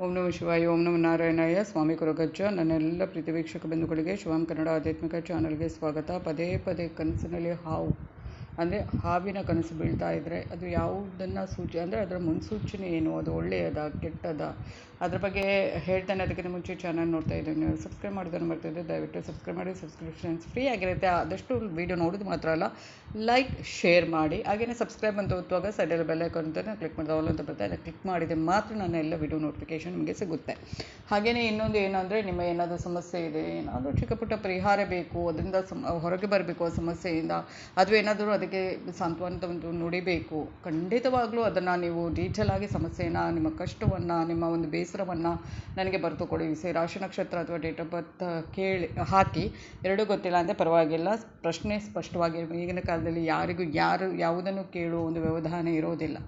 ಓಂ ನಮಃ ಶಿವಾಯ, ಓಂ ನಮಃ ನಾರಾಯಣಾಯ, ಸ್ವಾಮಿ ಕೊರಗಜ್ಜ, ನನ್ನೆಲ್ಲ ಪ್ರೀತಿ ವೀಕ್ಷಕ ಬಂಧುಗಳಿಗೆ ಶಿವಂ ಕನ್ನಡ ಆಧ್ಯಾತ್ಮಿಕ ಚಾನಲ್ಗೆ ಸ್ವಾಗತ. ಪದೇ ಪದೇ ಕನಸಿನಲ್ಲಿ ಹಾವು. ಅಂದರೆ ಹಾವಿನ ಕನಸು ಬೀಳ್ತಾ ಇದ್ದರೆ ಅದು ಯಾವುದನ್ನು ಸೂಚಿ, ಅಂದರೆ ಅದರ ಮುನ್ಸೂಚನೆ ಏನು? ಅದು ಒಳ್ಳೆಯದ, ಕೆಟ್ಟದ? ಅದರ ಬಗ್ಗೆ ಹೇಳ್ತಾನೆ ಅದಕ್ಕಿಂತ ಮುಂಚೆ ಚಾನಲ್ ನೋಡ್ತಾ ಇದ್ದೀನಿ. ಸಬ್ಸ್ಕ್ರೈಬ್ ಮಾಡೋದನ್ನು ಮಾಡ್ತಾಯಿದ್ದೆ ದಯವಿಟ್ಟು ಸಬ್ಸ್ಕ್ರೈಬ್ ಮಾಡಿ ಸಬ್ಸ್ಕ್ರಿಪ್ಷನ್ಸ್ ಫ್ರೀ ಆಗಿರುತ್ತೆ. ಆದಷ್ಟು ವೀಡಿಯೋ ನೋಡೋದು ಮಾತ್ರ ಅಲ್ಲ ಲೈಕ್ ಶೇರ್ ಮಾಡಿ. ಹಾಗೆಯೇ ಸಬ್ಸ್ಕ್ರೈಬ್ ಅಂತ ಒತ್ತುವಾಗ ಸೈಡಲ್ಲಿ ಬೆಲ್ ಐಕಾನ್ ಅಂತ ಕ್ಲಿಕ್ ಮಾಡಿದ ಆಲ್ ಅಂತ ಬರ್ತಾ ಇಲ್ಲ ಕ್ಲಿಕ್ ಮಾಡಿದರೆ ಮಾತ್ರ ನನ್ನ ಎಲ್ಲ ವಿಡಿಯೋ ನೋಟಿಫಿಕೇಷನ್ ನಿಮಗೆ ಸಿಗುತ್ತೆ. ಹಾಗೆಯೇ ಇನ್ನೊಂದು ಏನಂದರೆ ನಿಮ್ಮ ಏನಾದರೂ ಸಮಸ್ಯೆ ಇದೆ, ಏನಾದರೂ ಚಿಕ್ಕ ಪುಟ್ಟ ಪರಿಹಾರ ಬೇಕು, ಅದರಿಂದ ಸಮ, ಹೊರಗೆ ಬರಬೇಕು ಆ ಸಮಸ್ಯೆಯಿಂದ, ಅಥವಾ ಏನಾದರೂ ಅದಕ್ಕೆ ಸಾಂತ್ವನದ ಒಂದು ನುಡಿಬೇಕು. ಖಂಡಿತವಾಗ್ಲೂ ಅದನ್ನು ನೀವು ಡೀಟೇಲ್ ಆಗಿ ಸಮಸ್ಯೆಯನ್ನು ನಿಮ್ಮ ಕಷ್ಟವನ್ನು, ನಿಮ್ಮ ಒಂದು ಬೇಸರವನ್ನು ನನಗೆ ಬರೆದು ಕೊಡಿ ರಾಶಿ ನಕ್ಷತ್ರ ಅಥವಾ ಡೇಟ್ ಆಫ್ ಬರ್ತ್ ಕೇಳಿ, ಹಾಕಿ. ಎರಡೂ ಗೊತ್ತಿಲ್ಲ ಅಂದರೆ ಪರವಾಗಿಲ್ಲ. ಪ್ರಶ್ನೆ ಸ್ಪಷ್ಟವಾಗಿ, ಈಗಿನ ಕಾಲದಲ್ಲಿ ಯಾರಿಗೂ ಯಾರು ಯಾವುದನ್ನು ಕೇಳುವ ಒಂದು ವ್ಯವಧಾನ ಇರೋದಿಲ್ಲ.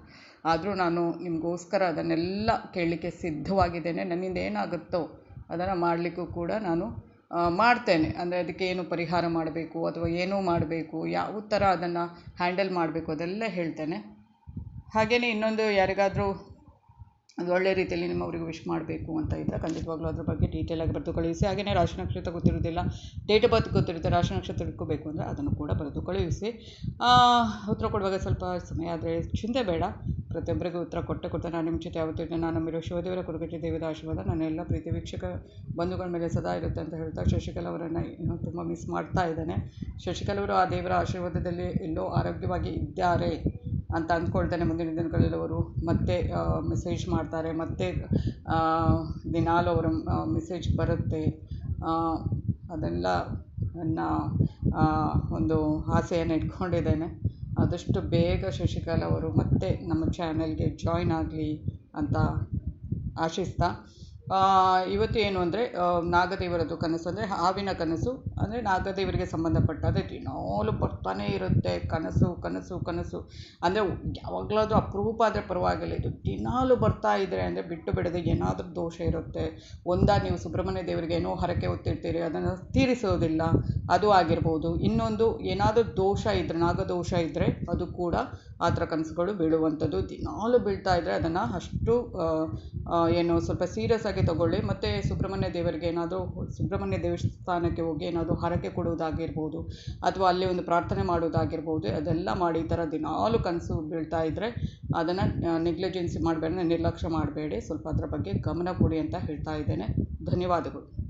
ಆದರೂ ನಾನು ನಿಮಗೋಸ್ಕರ ಅದನ್ನೆಲ್ಲ ಕೇಳಲಿಕ್ಕೆ ಸಿದ್ಧವಾಗಿದ್ದೇನೆ. ನನ್ನಿಂದ ಏನಾಗುತ್ತೋ ಅದನ್ನು ಮಾಡಲಿಕ್ಕೂ ಕೂಡ ನಾನು ಮಾಡ್ತೇನೆ. ಅಂದರೆ ಅದಕ್ಕೆ ಏನು ಪರಿಹಾರ ಮಾಡಬೇಕು ಅಥವಾ ಏನು ಮಾಡಬೇಕು, ಯಾವ ಥರ ಅದನ್ನು ಹ್ಯಾಂಡಲ್ ಮಾಡಬೇಕು ಅದೆಲ್ಲ ಹೇಳ್ತೇನೆ. ಹಾಗೆಯೇ ಇನ್ನೊಂದು ಯಾರಿಗಾದರೂ ಅದು ಒಳ್ಳೆ ರೀತಿಯಲ್ಲಿ ನಿಮ್ಮವರಿಗೆ ವಿಶ್ ಮಾಡಬೇಕು ಅಂತ ಇದ್ದರೆ ಖಂಡಿತವಾಗ್ಲೂ ಅದ್ರ ಬಗ್ಗೆ ಡೀಟೇಲಾಗಿ ಬರೆದು ಕಳುಹಿಸಿ. ಹಾಗೆಯೇ ರಾಶಿ ನಕ್ಷತ್ರ ಗೊತ್ತಿರೋದಿಲ್ಲ ಡೇಟ್ ಬರ್ತ್ ಗೊತ್ತಿರುತ್ತೆ, ರಾಶಿ ನಕ್ಷತ್ರ ಇಟ್ಕೋಬೇಕು ಅಂದರೆ ಅದನ್ನು ಕೂಡ ಬರೆದು ಕಳುಹಿಸಿ. ಉತ್ತರ ಕೊಡುವಾಗ ಸ್ವಲ್ಪ ಸಮಯ ಆದರೆ ಚಿಂತೆ ಬೇಡ. ಪ್ರತಿಯೊಬ್ಬರಿಗೂ ಉತ್ತರ ಕೊಟ್ಟೆ ಕೊಡ್ತಾನೆ ನಾನು ನಿಮ್ಮ ಜೊತೆ ಯಾವತ್ತೂ ನಾನು ನಂಬಿರುವ ಶಿವದೇವರ ಕುರುಗಟ್ಟಿ ದೇವರ ಆಶೀರ್ವಾದ. ನನ್ನ ಎಲ್ಲ ಪ್ರೀತಿ ವೀಕ್ಷಕ ಬಂಧುಗಳ ಮೇಲೆ ಸದಾ ಇರುತ್ತೆ ಅಂತ ಹೇಳ್ತಾ ಶಶಿಕಲಾ ಅವರನ್ನು ತುಂಬ ಮಿಸ್ ಮಾಡ್ತಾ ಇದ್ದೇನೆ. ಶಶಿಕಲಾ ಅವರು ಆ ದೇವರ ಆಶೀರ್ವಾದದಲ್ಲಿ ಎಲ್ಲೋ ಆರೋಗ್ಯವಾಗಿ ಇದ್ದಾರೆ ಅಂತ ಅಂದ್ಕೊಳ್ತಾನೆ ಮುಂದಿನ ದಿನಗಳಲ್ಲಿ ಅವರು. ಮತ್ತೆ ಮೆಸೇಜ್ ಮಾಡ್ತಾರೆ. ಮತ್ತೆ ದಿನಾಲು ಅವರ ಮೆಸೇಜ್ ಬರುತ್ತೆ. ಅದೆಲ್ಲ ನನ್ನ ಒಂದು ಆಸೆಯನ್ನು ಇಟ್ಕೊಂಡಿದ್ದೇನೆ. ಆದಷ್ಟು ಬೇಗ ಶಶಿಕಲಾ ಅವರು ಮತ್ತೆ ನಮ್ಮ ಚಾನಲ್ಗೆ ಜಾಯ್ನ್ ಆಗಲಿ ಅಂತ ಆಶಿಸ್ತಾ ಇವತ್ತು ಏನು ಅಂದರೆ ನಾಗದೇವರದ್ದು ಕನಸು ಅಂದರೆ ಹಾವಿನ ಕನಸು ಅಂದರೆ ನಾಗದೇವರಿಗೆ ಸಂಬಂಧಪಟ್ಟ ಅದೇ ದಿನಾಲು ಬರ್ತಾನೆ ಇರುತ್ತೆ. ಕನಸು ಕನಸು ಕನಸು ಅಂದರೆ ಯಾವಾಗಲಾದರೂ ಅಪರೂಪ ಆದರೆ ಪರವಾಗಿಲ್ಲ. ಇದು ದಿನಾಲು ಬರ್ತಾ ಇದ್ದರೆ ಅಂದರೆ ಬಿಟ್ಟು ಬಿಡದೆ ಏನಾದರೂ ದೋಷ ಇರುತ್ತೆ. ಒಂದಾ ನೀವು ಸುಬ್ರಹ್ಮಣ್ಯ ದೇವರಿಗೆ ಏನೋ ಹರಕೆ ಹೊತ್ತಿರ್ತೀರಿ, ಅದನ್ನು ತೀರಿಸೋದಿಲ್ಲ. ಅದು ಆಗಿರ್ಬೋದು. ಇನ್ನೊಂದು ಏನಾದರೂ ದೋಷ ಇದ್ದರೆ ನಾಗದೋಷ ಇದ್ದರೆ ಅದು ಕೂಡ ಆ ಥರ ಕನಸುಗಳು ಬೀಳುವಂಥದ್ದು. ದಿನಾಲು ಬೀಳ್ತಾ ಇದ್ದರೆ ಅದನ್ನು ಅಷ್ಟು ಏನು ಸ್ವಲ್ಪ ಸೀರಿಯಸ್ ಆಗಿ ತಗೊಳ್ಳಿ, ಮತ್ತು ಸುಬ್ರಹ್ಮಣ್ಯ ದೇವರಿಗೆ ಏನಾದರೂ, ಸುಬ್ರಹ್ಮಣ್ಯ ದೇವಸ್ಥಾನಕ್ಕೆ ಹೋಗಿ ಏನಾದರೂ ಹರಕೆ ಕೊಡುವುದಾಗಿರ್ಬೋದು, ಅಥವಾ ಅಲ್ಲಿ ಒಂದು ಪ್ರಾರ್ಥನೆ ಮಾಡುವುದಾಗಿರ್ಬೋದು, ಅದೆಲ್ಲ ಮಾಡಿ ಈ ಥರ ದಿನಾಲು ಕನಸು ಬೀಳ್ತಾ ಇದ್ದರೆ ಅದನ್ನು ನೆಗ್ಲಿಜೆನ್ಸಿ ಮಾಡಬೇಡಿ, ನಿರ್ಲಕ್ಷ್ಯ ಮಾಡಬೇಡಿ. ಸ್ವಲ್ಪ ಅದರ ಬಗ್ಗೆ ಗಮನ ಕೊಡಿ ಅಂತ ಹೇಳ್ತಾ ಇದ್ದೇನೆ. ಧನ್ಯವಾದಗಳು.